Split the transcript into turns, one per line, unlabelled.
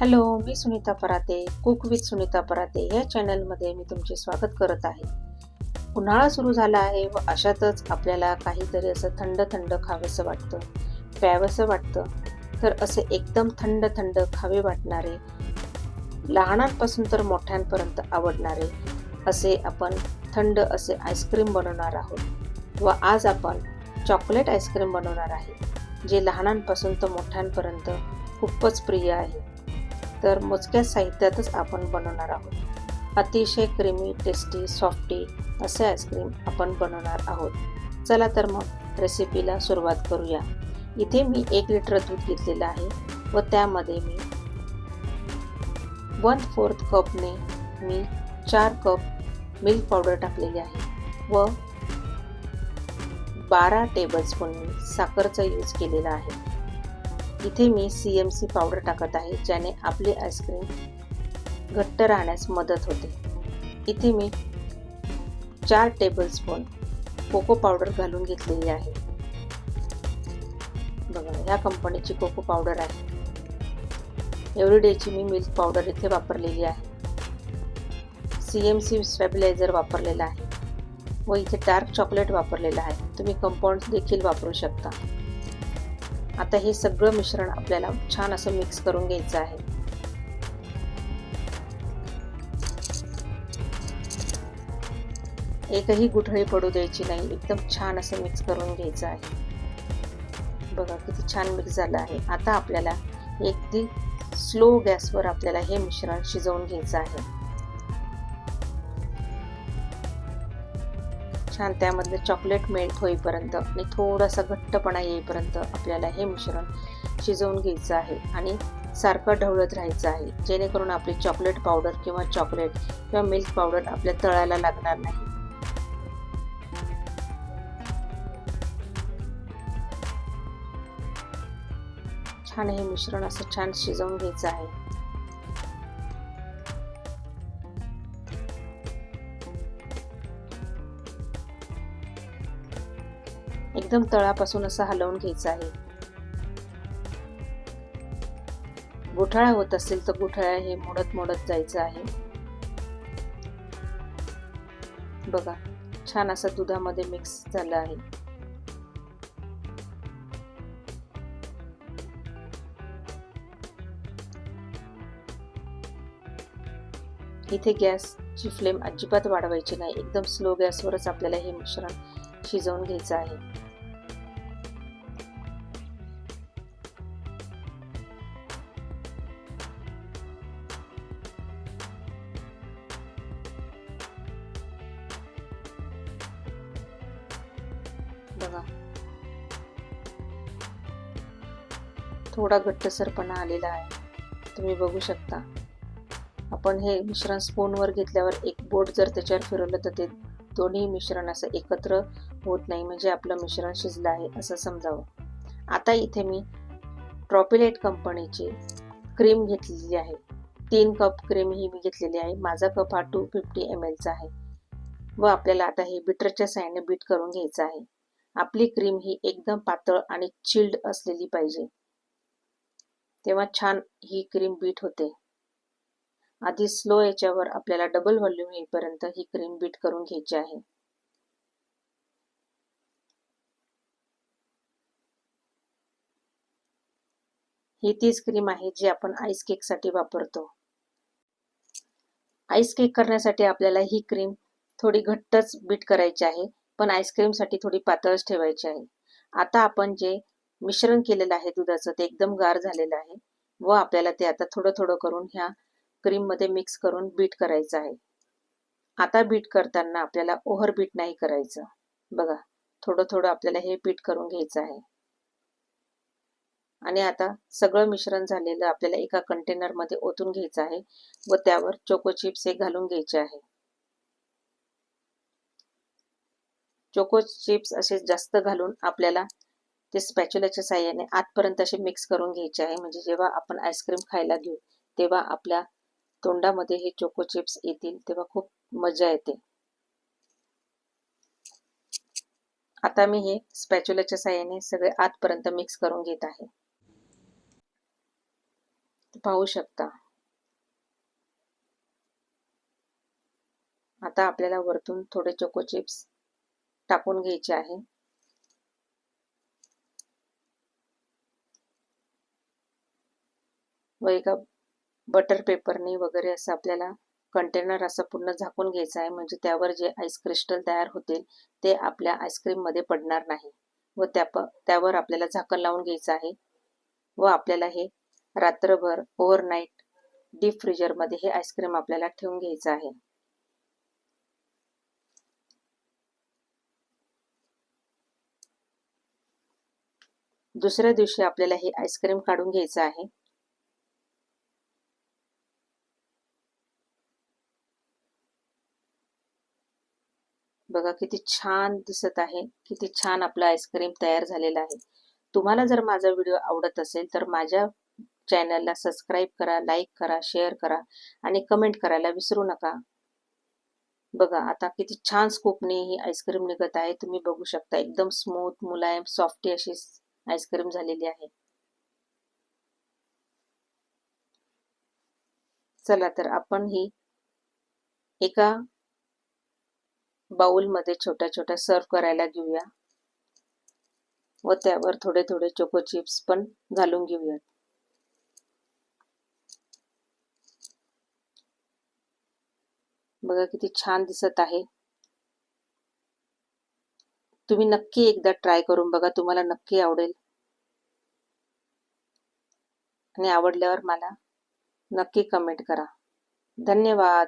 Hello मी Sunita Parate cook with Sunita Parate या चॅनलमध्ये मी तुमचे स्वागत करत आहे. उन्हाळा सुरू झाला आहे व अशातच आपल्याला काहीतरी असं थंड थंड खावंसं वाटतं. प्यावंसं वाटतं. तर असे एकदम थंड थंड खावे वाटणारे लहानांपासून तर मोठ्यांपर्यंत आवडणारे असे आपण थंड असे आईस्क्रीम बनवणार आहोत. व आज आपण चॉकलेट आईस्क्रीम बनवणार आहे जे लहानांपासून तर मोठ्यांपर्यंत खूपच प्रिय आहे. तर मोजक्या साहित्यातच आपण बनवणार आहोत. अतिशय क्रीमी टेस्टी सॉफ्टी असे आईस्क्रीम आपण बनवणार आहोत. चला तर मग रेसिपीला सुरुवात करूया. इथे मी एक लिटर दूध घेतलेलं आहे व त्यामध्ये मी वन फोर्थ कपने मी चार कप मिल्क पावडर टाकलेली आहे व बारा टेबलस्पून मी साखरचा यूज केलेला आहे. इथे मी सी एम सी पावडर टाकत आहे ज्याने आपली आईस्क्रीम घट्ट राहण्यास मदत होते. इथे मी चार टेबलस्पून कोको पावडर घालून घेतलेली आहे. बघा ह्या कंपनीची कोको पावडर आहे. एव्हरीडेची मी मिल्क पावडर इथे वापरलेली आहे. सी एम सी स्टॅबिलायझर वापरलेला आहे. व इथे डार्क चॉकलेट वापरलेलं आहे. तुम्ही कंपाऊंड देखील वापरू शकता. आता हे सगळं मिश्रण आपल्याला छान असं मिक्स करून घ्यायचं आहे. एकही गुठळी पडू द्यायची नाही एकदम छान असं मिक्स करून घ्यायचं आहे. बघा किती छान मिक्स झालं आहे. आता आपल्याला अगदी स्लो गॅसवर आपल्याला हे मिश्रण शिजवून घ्यायचं आहे. छान त्यामधलं चॉकलेट मेल्ट होईपर्यंत आणि थोडासा घट्टपणा येईपर्यंत आपल्याला हे मिश्रण शिजवून घ्यायचं आहे आणि सारखं ढवळत राहायचं आहे. जेणेकरून आपली चॉकलेट पावडर किंवा चॉकलेट किंवा मिल्क पावडर आपल्या तळायला लागणार नाही. छान हे मिश्रण असं छान शिजवून घ्यायचं आहे. एकदम तळापासून असं हलवून घ्यायचं आहे. गोठाळा होत असेल तर गोठाळा हे मोडत मोडत जायचं आहे. बघा छान असं दुधामध्ये मिक्स झालं आहे. इथे गॅसची फ्लेम अजिबात वाढवायची नाही. एकदम स्लो गॅसवरच आपल्याला हे मिश्रण शिजवून घ्यायचं आहे. बघा. थोडा घट्टसरपणा आलेला आहे. तुम्ही बघू शकता. आपण हे मिश्रण स्पूनवर घेतल्यावर एक बोट जर त्याच्यावर फिरवलं तर ते दोन्ही मिश्रण असं एकत्र होत नाही म्हणजे आपलं मिश्रण शिजलं आहे असं समजावं. आता इथे मी ट्रॉपिलेट कंपनीची क्रीम घेतलेली आहे. तीन कप क्रीम ही मी घेतलेली आहे. माझा कप हा टू फिफ्टी एम एलचा आहे. व आपल्याला आता हे बिटरच्या साह्याने बीट करून घ्यायचं आहे. आपली क्रीम ही एकदम पातळ आणि चिल्ड असलेली पाहिजे. तेव्हा छान ही क्रीम बीट होते. आधी स्लो याच्यावर आपल्याला डबल व्हॉल्यूम येईपर्यंत ही क्रीम बीट करून घ्यायची आहे. ही तीच क्रीम आहे जी आपण आईस केकसाठी वापरतो. आईस केक करण्यासाठी आपल्याला ही क्रीम थोडी घट्टच बीट करायची आहे. पण आईस्क्रीमसाठी थोडी पातळच ठेवायची आहे. आता आपण जे मिश्रण केलेलं आहे दुधाचं ते एकदम गार झालेलं आहे व आपल्याला ते आता थोडं थोडं करून ह्या क्रीममध्ये मिक्स करून बीट करायचं आहे. आता बीट करताना आपल्याला ओव्हर बीट नाही करायचं. बघा थोडं थोडं आपल्याला हे बीट करून घ्यायचं आहे. आणि आता सगळं मिश्रण झालेलं आपल्याला एका कंटेनरमध्ये ओतून घ्यायचं आहे व त्यावर चोको चिप्स हे घालून घ्यायचे आहे. चोको चिप्स असे जास्त घालून आपल्याला ते स्पॅच्युलाच्या साह्याने आतपर्यंत असे मिक्स करून घ्यायचे आहे. म्हणजे जेव्हा आपण आईस्क्रीम खायला घेऊ तेव्हा आपल्या तोंडामध्ये हे चोको चिप्स येतील तेव्हा खूप मजा येते. आता मी हे स्पॅच्युलाच्या साह्याने सगळे आतपर्यंत मिक्स करून घेत आहे. पाहू शकता. आता आपल्याला वरतून थोडे चोको चिप्स टाकून घ्यायचे आहे. व एका बटर पेपरने वगैरे असं आपल्याला कंटेनर असं पूर्ण झाकून घ्यायचं आहे. म्हणजे त्यावर जे आईस क्रिस्टल तयार होतील ते आपल्या आईस्क्रीममध्ये पडणार नाही. व त्या त्यावर आपल्याला झाकण लावून घ्यायचं आहे. व आपल्याला हे रात्रभर ओव्हरनाईट डीप फ्रीजरमध्ये हे आईस्क्रीम आपल्याला ठेवून घ्यायचं आहे. दुसऱ्या दिवशी आपल्याला हे आईस्क्रीम काढून घ्यायचं आहे. बघा किती छान दिसत आहे. किती छान आपलं आईस्क्रीम तयार झालेलं आहे. तुम्हाला जर माझा व्हिडिओ आवडत असेल तर माझ्या चॅनलला सबस्क्राईब करा लाईक करा शेअर करा आणि कमेंट करायला विसरू नका. बघा आता किती छान स्कूपने ही आईस्क्रीम निघत आहे. तुम्ही बघू शकता एकदम स्मूथ मुलायम सॉफ्टी अशी आईस्क्रीम झालेली आहे. चला तर आपण ही एका बाउलमध्ये छोट्या छोट्या सर्व करायला घेऊया. व त्यावर थोडे थोडे चोको चिप्स पण घालून घेऊयात. बघा किती छान दिसत आहे. तुम्ही नक्की एकदा ट्राय करून बघा तुम्हाला नक्की आवडेल. आणि आवडल्यावर मला नक्की कमेंट करा. धन्यवाद.